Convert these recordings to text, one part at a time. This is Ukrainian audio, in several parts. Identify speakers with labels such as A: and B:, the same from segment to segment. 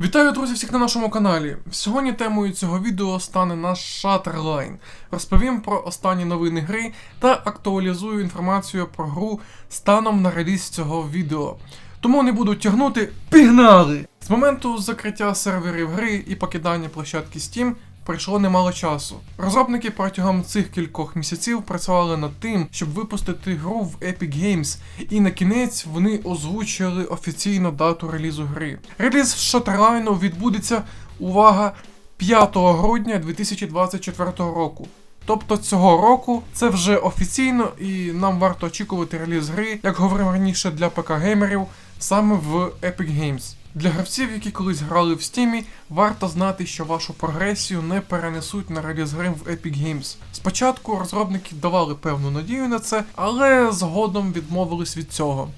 A: Вітаю, друзі, всіх на нашому каналі. Сьогодні темою цього відео стане наш Shutterline. Розповім про останні новини гри та актуалізую інформацію про гру станом на реліз цього відео. Тому не буду тягнути. Пігнали! З моменту закриття серверів гри і покидання площадки Steam пройшло немало часу. Розробники протягом цих кількох місяців працювали над тим, щоб випустити гру в Epic Games, і на кінець вони озвучили офіційну дату релізу гри. Реліз Shutterline відбудеться, увага, 5 грудня 2024 року. Тобто цього року це вже офіційно, і нам варто очікувати реліз гри, як говорив раніше, для ПК-геймерів саме в Epic Games. Для гравців, які колись грали в Steam, варто знати, що вашу прогресію не перенесуть на реліз гри в Epic Games. Спочатку розробники давали певну надію на це, але згодом відмовились від цього.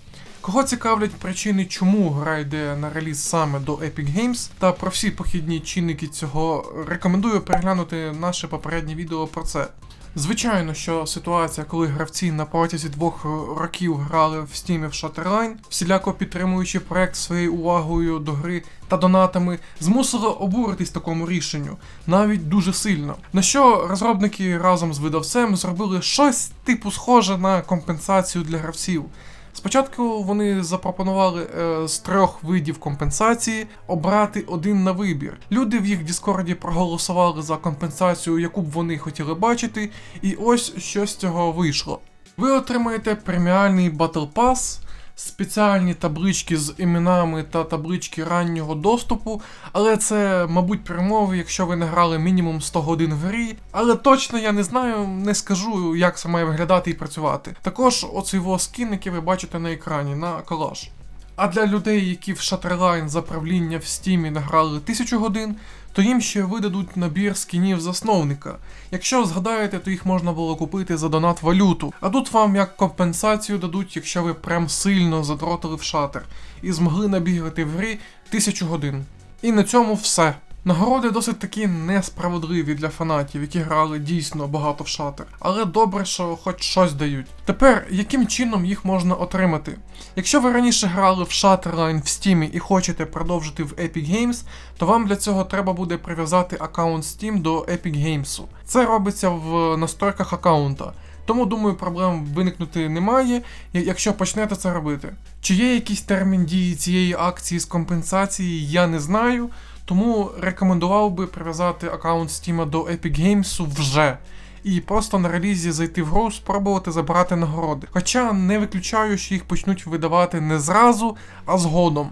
A: Кого цікавлять причини, чому гра йде на реліз саме до Epic Games, та про всі похідні чинники цього рекомендую переглянути наше попереднє відео про це. Звичайно, що ситуація, коли гравці на протязі двох років грали в Steam в Shutterline, всіляко підтримуючи проект своєю увагою до гри та донатами, змусила обуритись такому рішенню, навіть дуже сильно. На що розробники разом з видавцем зробили щось типу схоже на компенсацію для гравців. Спочатку вони запропонували е, з трьох видів компенсації обрати один на вибір. Люди в їх Діскорді проголосували за компенсацію, яку б вони хотіли бачити, і ось що з цього вийшло. Ви отримаєте преміальний Battle Pass, спеціальні таблички з іменами та таблички раннього доступу, але це, мабуть, перемови, якщо ви не грали мінімум 100 годин в грі. Але точно я не знаю, не скажу, як це має виглядати і працювати. Також оцей скін, який ви бачите на екрані, на колаж. А для людей, які в Shutterline за правління в Steam награли 1000 годин, то їм ще видадуть набір скінів засновника. Якщо згадаєте, то їх можна було купити за донат валюту. А тут вам як компенсацію дадуть, якщо ви прям сильно задротили в шатер і змогли набігати в грі тисячу годин. І на цьому все. Нагороди досить такі несправедливі для фанатів, які грали дійсно багато в шатер. Але добре, що хоч щось дають. Тепер, яким чином їх можна отримати? Якщо ви раніше грали в Shutterline в Steam і хочете продовжити в Epic Games, то вам для цього треба буде прив'язати аккаунт Steam до Epic Games. Це робиться в настройках аккаунта. Тому, думаю, проблем виникнути немає, якщо почнете це робити. Чи є якийсь термін дії цієї акції з компенсації, я не знаю. Тому рекомендував би прив'язати аккаунт Steam до Epic Games вже. І просто на релізі зайти в гру, спробувати забрати нагороди. Хоча не виключаю, що їх почнуть видавати не зразу, а згодом.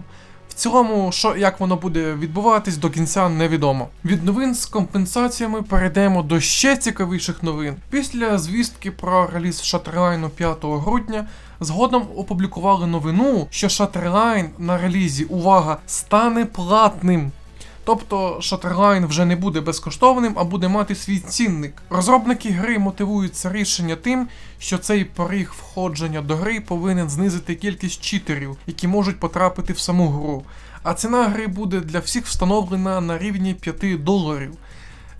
A: В цілому, що як воно буде відбуватись, до кінця невідомо. Від новин з компенсаціями перейдемо до ще цікавіших новин. Після звістки про реліз Shutterline 5 грудня. Згодом опублікували новину, що Shutterline на релізі, увага, стане платним. Тобто Shatterline вже не буде безкоштовним, а буде мати свій цінник. Розробники гри мотивують це рішення тим, що цей поріг входження до гри повинен знизити кількість читерів, які можуть потрапити в саму гру. А ціна гри буде для всіх встановлена на рівні 5 доларів.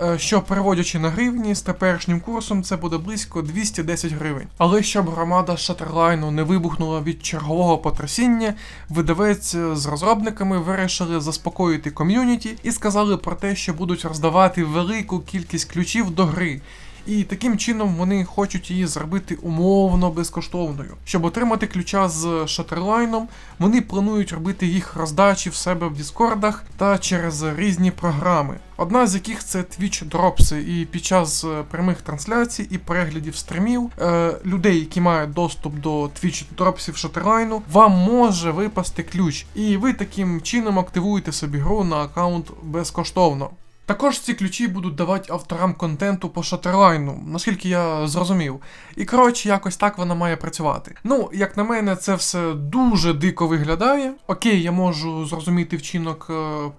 A: Е, що переводячи на гривні з теперішнім курсом, це буде близько 210 гривень. Але щоб громада Шатерлайну не вибухнула від чергового потрясіння, видавець з розробниками вирішили заспокоїти ком'юніті і сказали про те, що будуть роздавати велику кількість ключів до гри. І таким чином вони хочуть її зробити умовно безкоштовною. Щоб отримати ключа з шатерлайном, вони планують робити їх роздачі в себе в Діскордах та через різні програми. Одна з яких це Twitch Дропси, і під час прямих трансляцій і переглядів стрімів е, людей, які мають доступ до Twitch Дропсів Шатерлайну, вам може випасти ключ, і ви таким чином активуєте собі гру на аккаунт безкоштовно. Також ці ключі будуть давати авторам контенту по шатерлайну, наскільки я зрозумів. І коротше, якось так вона має працювати. Ну, як на мене, це все дуже дико виглядає. Окей, я можу зрозуміти вчинок е,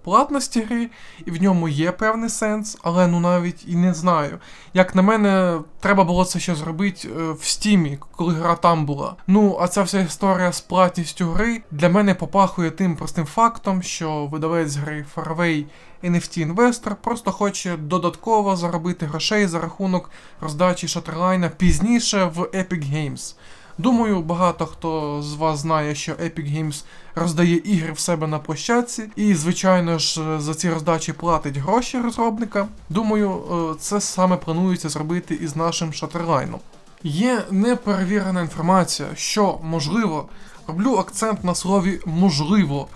A: платності гри, і в ньому є певний сенс, але ну навіть і не знаю. Як на мене, треба було це ще зробити е, в стімі, коли гра там була. Ну, а ця вся історія з платністю гри для мене попахує тим простим фактом, що видавець гри Faraway NFT-інвестор просто хоче додатково заробити грошей за рахунок роздачі Шатерлайна пізніше в Epic Games. Думаю, багато хто з вас знає, що Epic Games роздає ігри в себе на площадці, і, звичайно ж, за ці роздачі платить гроші розробника. Думаю, е, це саме планується зробити із нашим Шатерлайном. Є неперевірена інформація, що можливо, роблю акцент на слові можливо.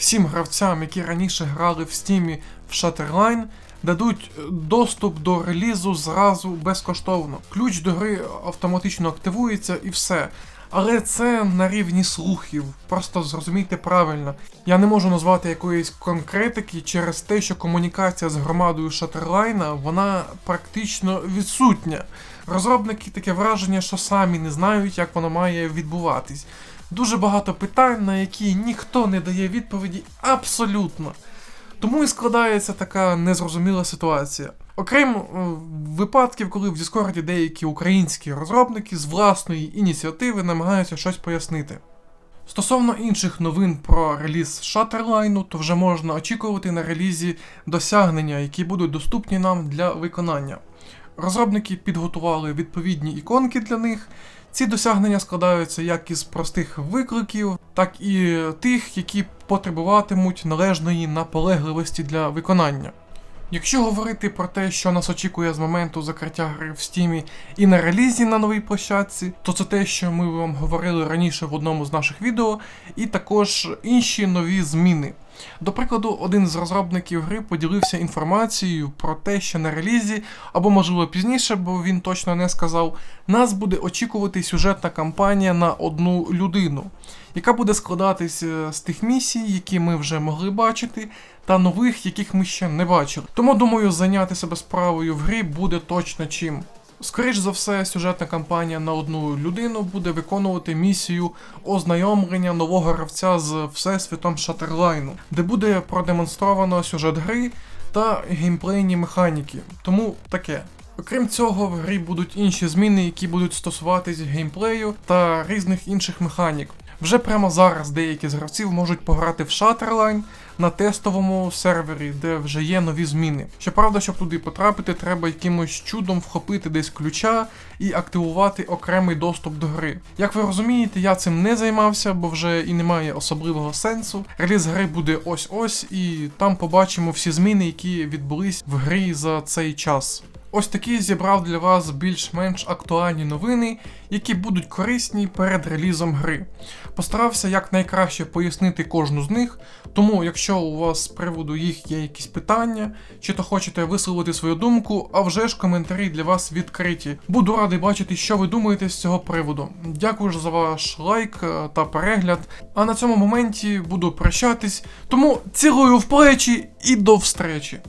A: Всім гравцям, які раніше грали в стімі в Shatterline, дадуть е, доступ до релізу зразу безкоштовно. Ключ до гри автоматично активується і все. Але це на рівні слухів. Просто зрозумійте правильно. Я не можу назвати якоїсь конкретики через те, що комунікація з громадою Шатерлайна вона практично відсутня. Розробники таке враження, що самі не знають, як воно має відбуватись. Дуже багато питань, на які ніхто не дає відповіді абсолютно. Тому і складається така незрозуміла ситуація. Окрім е, випадків, коли в Діскорді деякі українські розробники з власної ініціативи намагаються щось пояснити. Стосовно інших новин про реліз Шатерлайну, то вже можна очікувати на релізі досягнення, які будуть доступні нам для виконання. Розробники підготували відповідні іконки для них. Ці досягнення складаються як із простих викликів, так і тих, які потребуватимуть належної наполегливості для виконання. Якщо говорити про те, що нас очікує з моменту закриття гри в стімі і на релізі на новій площадці, то це те, що ми вам говорили раніше в одному з наших відео, і також інші нові зміни. До прикладу, один з розробників гри поділився інформацією про те, що на релізі, або можливо пізніше, бо він точно не сказав, нас буде очікувати сюжетна кампанія на одну людину, яка буде складатись е, з тих місій, які ми вже могли бачити, та нових, яких ми ще не бачили. Тому думаю, зайняти себе справою в грі буде точно чим. Скоріш за все, сюжетна кампанія на одну людину буде виконувати місію ознайомлення нового гравця з всесвітом Шатерлайну, де буде продемонстровано сюжет гри та геймплейні механіки. Тому таке. Окрім цього, в грі будуть інші зміни, які будуть стосуватись геймплею та різних інших механік. Вже прямо зараз деякі з гравців можуть пограти в Shutterline на тестовому сервері, де вже є нові зміни. Щоправда, щоб туди потрапити, треба якимось чудом вхопити десь ключа і активувати окремий доступ до гри. Як ви розумієте, я цим не займався, бо вже і немає особливого сенсу. Реліз гри буде ось-ось, і там побачимо всі зміни, які відбулись в грі за цей час. Ось такі зібрав для вас більш-менш актуальні новини, які будуть корисні перед релізом гри. Постарався якнайкраще пояснити кожну з них, тому якщо у вас з приводу їх є якісь питання, чи то хочете висловити свою думку, а вже ж коментарі для вас відкриті. Буду радий бачити, що ви думаєте з цього приводу. Дякую за ваш лайк е, та перегляд. А на цьому моменті буду прощатись, тому цілую в плечі і до встречі!